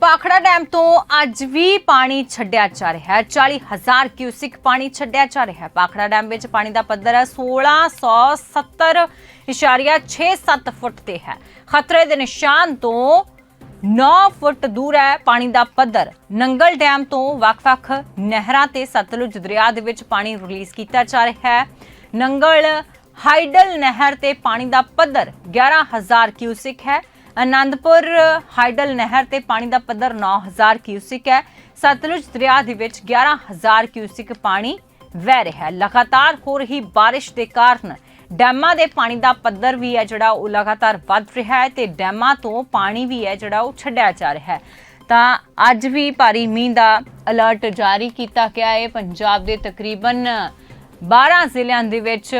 Bhakra dam ਤੋਂ ਅੱਜ ਵੀ ਪਾਣੀ ਛੱਡਿਆ ਜਾ ਰਿਹਾ ਹੈ। 40000 ਕਿਊਸਿਕ ਪਾਣੀ ਛੱਡਿਆ ਜਾ ਰਿਹਾ ਹੈ। ਪਾਖੜਾ ਡੈਮ ਵਿੱਚ ਪਾਣੀ ਦਾ ਪੱਧਰ ਹੈ 1670.67 ਫੁੱਟ ਤੇ ਹੈ। ਖਤਰੇ ਦੇ ਨਿਸ਼ਾਨ ਤੋਂ 9 ਫੁੱਟ ਦੂਰ ਹੈ ਪਾਣੀ ਦਾ ਪੱਧਰ। ਨੰਗਲ ਡੈਮ ਤੋਂ ਵੱਖ-ਵੱਖ ਨਹਿਰਾਂ ਤੇ ਸਤਲੁਜ ਦਰਿਆ ਦੇ ਵਿੱਚ ਪਾਣੀ ਰਿਲੀਜ਼ ਕੀਤਾ ਜਾ ਰਿਹਾ ਹੈ। ਨੰਗਲ ਹਾਈਡਲ ਨਹਿਰ ਤੇ ਪਾਣੀ ਦਾ ਪੱਧਰ 11000 ਕਿਊਸਿਕ ਹੈ। ਆਨੰਦਪੁਰ ਹਾਈਡਲ ਨਹਿਰ ਤੇ ਪਾਣੀ ਦਾ ਪੱਧਰ 9000 ਕਿਊਸਿਕ ਹੈ। ਸਤਲੁਜ ਦਰਿਆ ਦੇ ਵਿੱਚ 11000 ਕਿਊਸਿਕ ਪਾਣੀ ਵਹਿ ਰਿਹਾ ਹੈ। ਲਗਾਤਾਰ ਹੋ ਰਹੀ ਬਾਰਿਸ਼ ਦੇ ਕਾਰਨ ਡੈਮਾਂ ਦੇ ਪਾਣੀ ਦਾ ਪੱਧਰ ਵੀ ਹੈ ਜਿਹੜਾ ਉਹ ਲਗਾਤਾਰ ਵੱਧ ਰਿਹਾ ਹੈ ਤੇ ਡੈਮਾਂ ਤੋਂ ਪਾਣੀ ਵੀ ਹੈ ਜਿਹੜਾ ਉਹ ਛੱਡਿਆ ਜਾ ਰਿਹਾ ਹੈ। ਤਾਂ ਅੱਜ ਵੀ ਭਾਰੀ ਮੀਂਹ ਦਾ ਅਲਰਟ ਜਾਰੀ ਕੀਤਾ ਗਿਆ ਹੈ। ਪੰਜਾਬ ਦੇ ਤਕਰੀਬਨ 12 ਜ਼ਿਲ੍ਹਿਆਂ ਦੇ ਵਿੱਚ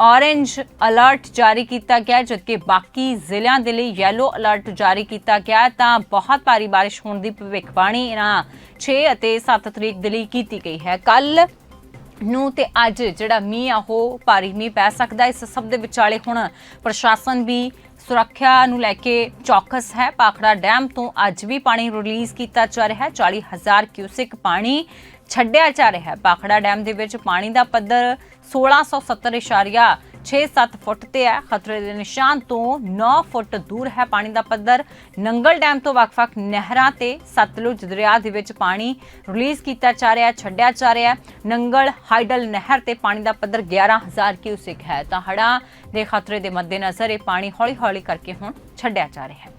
ਔਰੇਂਜ ਅਲਰਟ ਜਾਰੀ ਕੀਤਾ ਗਿਆ, ਜਦਕਿ ਬਾਕੀ ਜ਼ਿਲ੍ਹਿਆਂ ਦੇ ਲਈ ਯੈਲੋ ਅਲਰਟ ਜਾਰੀ ਕੀਤਾ ਗਿਆ ਤਾਂ ਬਹੁਤ ਭਾਰੀ ਬਾਰਿਸ਼ ਹੋਣ ਦੀ ਭਵਿੱਖਬਾਣੀ ਇਹਨਾਂ 6 ਅਤੇ 7 ਤਰੀਕ ਦੇ ਲਈ ਕੀਤੀ ਗਈ ਹੈ। ਕੱਲ ਨੂੰ ਤੇ ਅੱਜ ਜਿਹੜਾ ਮੀਂਹ ਆ, ਉਹ ਭਾਰੀ ਮੀਂਹ ਪੈ ਸਕਦਾ ਇਸ ਸਭ ਦੇ ਵਿਚਾਲੇ ਹੁਣ ਪ੍ਰਸ਼ਾਸਨ ਵੀ ਸੁਰੱਖਿਆ ਨੂੰ ਲੈ ਕੇ ਚੌਕਸ ਹੈ। ਪਾਖੜਾ ਡੈਮ ਤੋਂ ਅੱਜ ਵੀ ਪਾਣੀ ਰਿਲੀਜ਼ ਕੀਤਾ ਜਾ ਰਿਹਾ ਹੈ। 40000 ਕਿਊਸਿਕ ਪਾਣੀ ਛੱਡਿਆ ਜਾ ਰਿਹਾ ਹੈ। ਪਾਖੜਾ ਡੈਮ ਦੇ ਵਿੱਚ ਪਾਣੀ ਦਾ ਪੱਧਰ 1670.67 ਫੁੱਟ ਤੇ ਹੈ। ਖਤਰੇ ਦੇ ਨਿਸ਼ਾਨ ਤੋਂ 9 ਫੁੱਟ ਦੂਰ ਹੈ ਪਾਣੀ ਦਾ ਪੱਧਰ। ਨੰਗਲ ਡੈਮ ਤੋਂ ਵੱਖ-ਵੱਖ ਨਹਿਰਾਂ ਤੇ ਸਤਲੁਜ ਦਰਿਆ ਦੇ ਵਿੱਚ ਪਾਣੀ ਰਿਲੀਜ਼ ਕੀਤਾ ਜਾ ਰਿਹਾ ਹੈ, ਛੱਡਿਆ ਜਾ ਰਿਹਾ ਹੈ। ਨੰਗਲ ਹਾਈਡਲ ਨਹਿਰ ਤੇ ਪਾਣੀ ਦਾ ਪੱਧਰ 11000 ਕਿਊਸਿਕ ਹੈ। ਤਾਂ ਹੜ੍ਹਾਂ ਦੇ ਖਤਰੇ ਦੇ ਮੱਦੇਨਜ਼ਰ ਇਹ ਪਾਣੀ ਹੌਲੀ-ਹੌਲੀ ਕਰਕੇ ਹੁਣ ਛੱਡਿਆ ਜਾ ਰਿਹਾ ਹੈ।